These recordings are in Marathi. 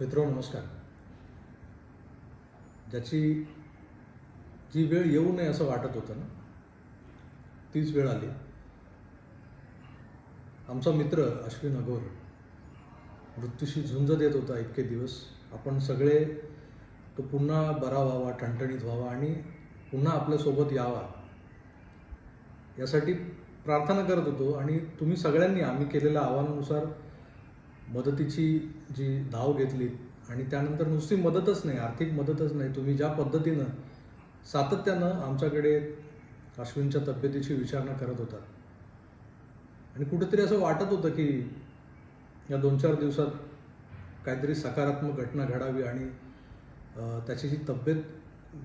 मित्रो नमस्कार. ज्याची जी वेळ येऊ नये असं वाटत होतं ना तीच वेळ आली. आमचा मित्र अश्विन अगोर मृत्यूशी झुंज देत होता इतके दिवस. आपण सगळे तो पुन्हा बरा व्हावा ठणठणीत व्हावा आणि पुन्हा आपल्यासोबत यावा. यासाठी प्रार्थना करत होतो आणि तुम्ही सगळ्यांनी आम्ही केलेल्या आव्हानानुसार मदतीची जी धाव घेतली आणि त्यानंतर नुसती मदतच नाही आर्थिक मदतच नाही तुम्ही ज्या पद्धतीनं सातत्यानं आमच्याकडे अश्विनच्या तब्येतीची विचारणा करत होता. आणि कुठेतरी असं वाटत होतं की या दोन चार दिवसात काहीतरी सकारात्मक घटना घडावी आणि त्याची जी तब्येत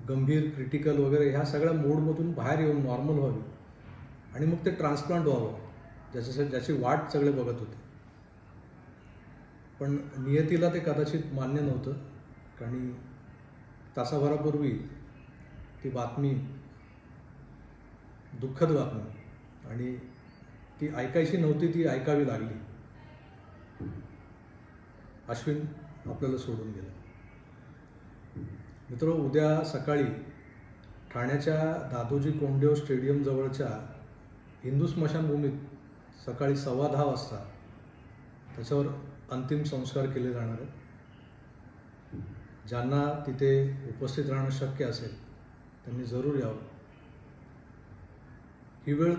गंभीर क्रिटिकल वगैरे ह्या सगळ्या मोडमधून बाहेर येऊन नॉर्मल व्हावी आणि मग ते ट्रान्सप्लांट व्हावं ज्याच्यासाठी ज्याची वाट सगळे बघत होते. पण नियतीला ते कदाचित मान्य नव्हतं. आणि तासाभरापूर्वी ती बातमी दुःखद बातमी आणि ती ऐकायची नव्हती ती ऐकावी लागली. अश्विन आपल्याला सोडून गेलं. मित्र उद्या सकाळी ठाण्याच्या दादोजी कोंडेव स्टेडियम जवळच्या हिंदू स्मशानभूमीत सकाळी सव्वा दहा वाजता त्याच्यावर अंतिम संस्कार केले जाणार आहेत. ज्यांना तिथे उपस्थित राहणं शक्य असेल त्यांनी जरूर यावं. ही वेळ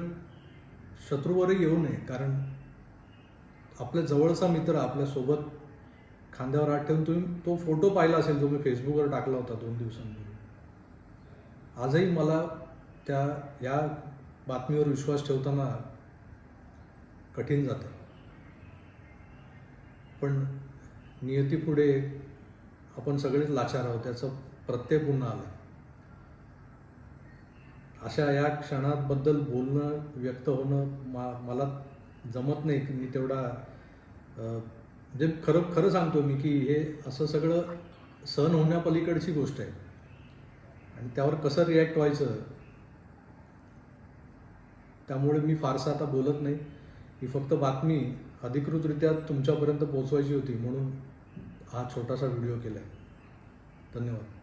शत्रूवरही येऊ नये कारण आपल्या जवळचा मित्र आपल्यासोबत खांद्यावर हात ठेवून तुम्ही तो फोटो पाहिला असेल जो मी फेसबुकवर टाकला होता दोन दिवसांपूर्वी. आजही मला त्या या बातमीवर विश्वास ठेवताना कठीण जातं. पण नियतीपुढे आपण सगळेच लाचार आहोत त्याचं प्रत्यय पूर्ण आलं अशा या क्षणाबद्दल बोलणं व्यक्त होणं मा मला जमत नाही. की मी तेवढा म्हणजे खरं खरं सांगतो मी की हे असं सगळं सहन होण्यापलीकडची गोष्ट आहे. आणि त्यावर कसं रिॲक्ट व्हायचं त्यामुळे मी फारसं आता बोलत नाही. ही फक्त बातमी अधिकृतरित्या तुमच्यापर्यंत पोहोचवायची होती म्हणून हा छोटासा व्हिडिओ केला आहे धन्यवाद.